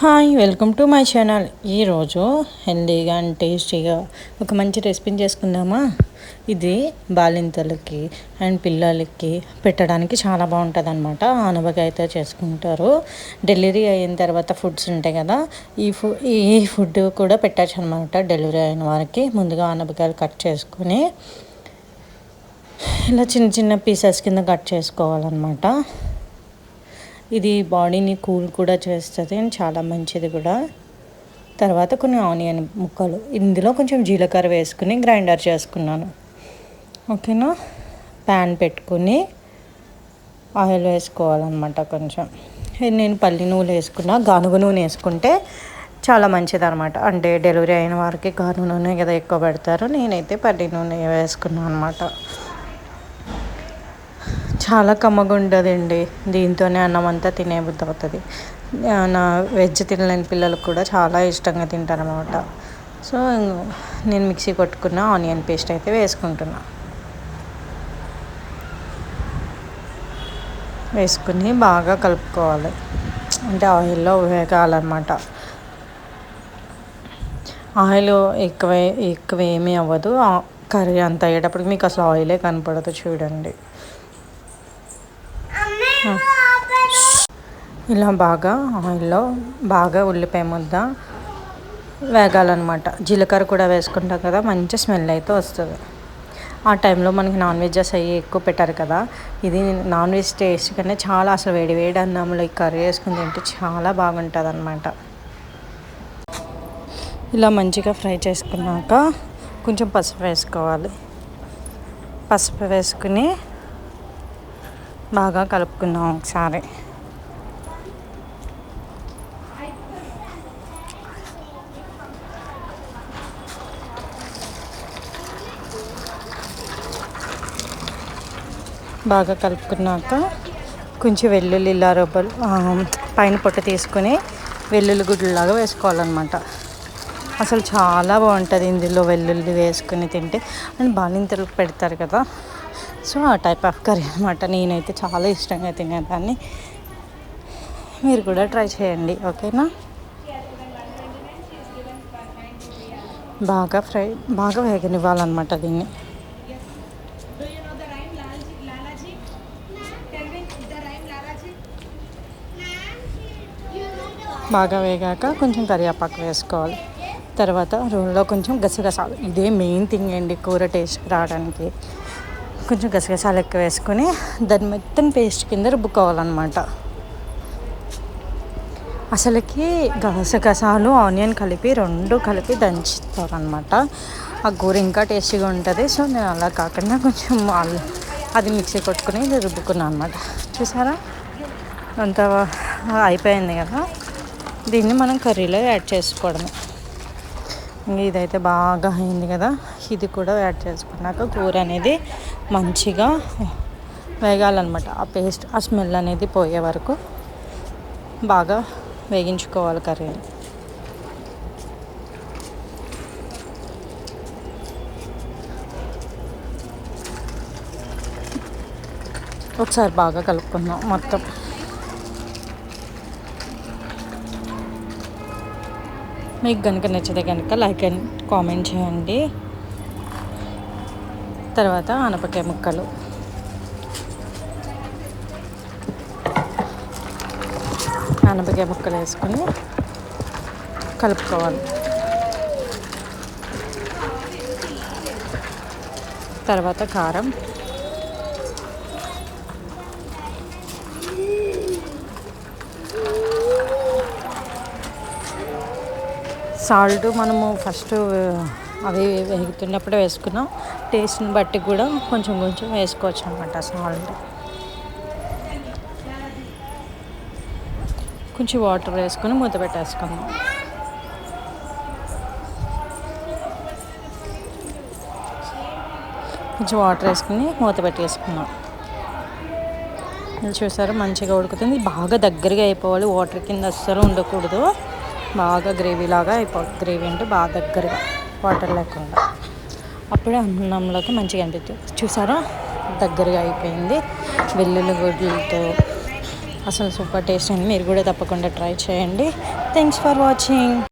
Hi welcome to my channel. ఈరోజు హెల్దీగా and టేస్టీగా ఒక మంచి రెసిపీని చేసుకుందామా? ఇది బాలింతలకి అండ్ పిల్లలకి పెట్టడానికి చాలా బాగుంటుంది అనమాట అయితే చేసుకుంటారు. డెలివరీ అయిన తర్వాత ఫుడ్స్ ఉంటాయి కదా ఈ ఫుడ్ ఈ ఫుడ్ కూడా పెట్టచ్చు అనమాట డెలివరీ అయిన వారికి. ముందుగా ఆనబకాయలు కట్ చేసుకొని ఇలా చిన్న చిన్న పీసెస్ కింద కట్ చేసుకోవాలన్నమాట. ఇది బాడీని కూల్ కూడా చేస్తుంది అండ్ చాలా మంచిది కూడా. తర్వాత కొన్ని ఆనియన్ ముక్కలు. ఇందులో కొంచెం జీలకర్ర వేసుకుని గ్రైండర్ చేసుకున్నాను. ఓకేనా? ప్యాన్ పెట్టుకుని ఆయిల్ వేసుకోవాలన్నమాట కొంచెం. నేను పల్లి నూనె వేసుకున్నా. గానుగ నూనె వేసుకుంటే చాలా మంచిది అనమాట అంటే డెలివరీ అయిన వారికి గాను నూనె కదా ఎక్కువ పెడతారు. నేనైతే పల్లి నూనె వేసుకున్నాను అనమాట చాలా కమ్మగా అండి దీంతోనే అన్నం అంతా తినేబుద్ధి అవుతుంది నా వెజ్ తినలేని పిల్లలకు కూడా చాలా ఇష్టంగా తింటారు అనమాట సో నేను మిక్సీ కొట్టుకున్న ఆనియన్ పేస్ట్ అయితే వేసుకుంటున్నా. వేసుకుని బాగా కలుపుకోవాలి. అంటే ఆయిల్లో వేగాలన్నమాట. ఆయిల్ ఎక్కువ ఎక్కువ ఏమీ అవ్వదు. కర్రీ అంత అయ్యేటప్పటికి మీకు అసలు ఆయిలే కనపడదు చూడండి. ఇలా బాగా ఆయిల్లో బాగా ఉల్లిపాయ ముద్ద వేగాలన్నమాట. జీలకర్ర కూడా వేసుకుంటాం కదా మంచి స్మెల్ అయితే వస్తుంది. ఆ టైంలో మనకి నాన్ వెజెస్ అవి ఎక్కువ పెట్టారు కదా. ఇది నాన్ వెజ్ టేస్ట్ కన్నా చాలా అసలు వేడి వేడి అన్నంలో ఈ కర్రీ వేసుకుని తింటే చాలా బాగుంటుంది అనమాట ఇలా మంచిగా ఫ్రై చేసుకున్నాక కొంచెం పసుపు వేసుకోవాలి. పసుపు వేసుకుని బాగా కలుపుకుందాం ఒకసారి. బాగా కలుపుకున్నాక కొంచెం వెల్లుల్లి ఇలా రొబ్బలు పైన పొట్ట తీసుకొని వెల్లుల్లి గుడ్లలాగా వేసుకోవాలన్నమాట. అసలు చాలా బాగుంటుంది ఇందులో వెల్లుల్లి వేసుకుని తింటే. అండ్ బాలింతలు పెడతారు కదా. సో ఆ టైప్ ఆఫ్ కర్రీ అనమాట నేనైతే చాలా ఇష్టంగా తినేదాన్ని. మీరు కూడా ట్రై చేయండి ఓకేనా? బాగా ఫ్రై బాగా వేగనివ్వాలన్నమాట దీన్ని. బాగా వేగాక కొంచెం కరివేపాకు వేసుకోవాలి. తర్వాత రోల్లో కొంచెం గసగసాలు. ఇదే మెయిన్ థింగ్ అండి కూర టేస్ట్ రావడానికి. కొంచెం గసగసాలు ఎక్కువ వేసుకొని దాని మొత్తం పేస్ట్ కింద రుబ్బుకోవాలన్నమాట. అసలుకి గసగసాలు ఆనియన్ కలిపి రెండు కలిపి దంచుతారనమాట ఆ కూర ఇంకా టేస్టీగా ఉంటుంది. సో నేను అలా కాకుండా కొంచెం అది మిక్సీ కొట్టుకుని రుబ్బుకున్నాను అనమాట చూసారా? అంత అయిపోయింది కదా? దీన్ని మనం కర్రీలో యాడ్ చేసుకోవడమే. ఇదైతే బాగా అయింది కదా? ఇది కూడా యాడ్ చేసుకున్నాక కూర అనేది మంచిగా వేగాలన్నమాట. ఆ పేస్ట్ ఆ స్మెల్ అనేది పోయే వరకు బాగా వేగించుకోవాలి కర్రీ ఒకసారి బాగా కలుపుకుందాం మొత్తం. మీకు కనుక నచ్చితే కనుక లైక్ అండ్ కామెంట్ చేయండి. తర్వాత ఆనపకాయ ముక్కలు. ఆనపకాయ ముక్కలు వేసుకొని కలుపుకోవాలి. తర్వాత కారం. సాల్ట్ మనము ఫస్ట్ అవి వేగుతున్నప్పుడు వేసుకున్నాం. టేస్ట్ని బట్టి కూడా కొంచెం కొంచెం వేసుకోవచ్చు అనమాట సాల్ట్ కొంచెం వాటర్ వేసుకొని మూత పెట్టేసుకుందాం. కొంచెం వాటర్ వేసుకుని మూత పెట్టేసుకున్నాం చూసారు? మంచిగా ఉడుకుతుంది. బాగా దగ్గరగా అయిపోవాలి. వాటర్ కింద అస్సలు ఉండకూడదు. బాగా గ్రేవీ లాగా అయిపోతుంది గ్రేవీ అంటే బాగా దగ్గరగా. వాటర్ లేకుండా. అప్పుడే అన్నంలోకి మంచిగా అనిపిస్తుంది చూసారా? దగ్గరగా అయిపోయింది. వెల్లుల్లి గుడ్లతో అసలు సూపర్ టేస్ట్ అండి మీరు కూడా తప్పకుండా ట్రై చేయండి. Thanks for watching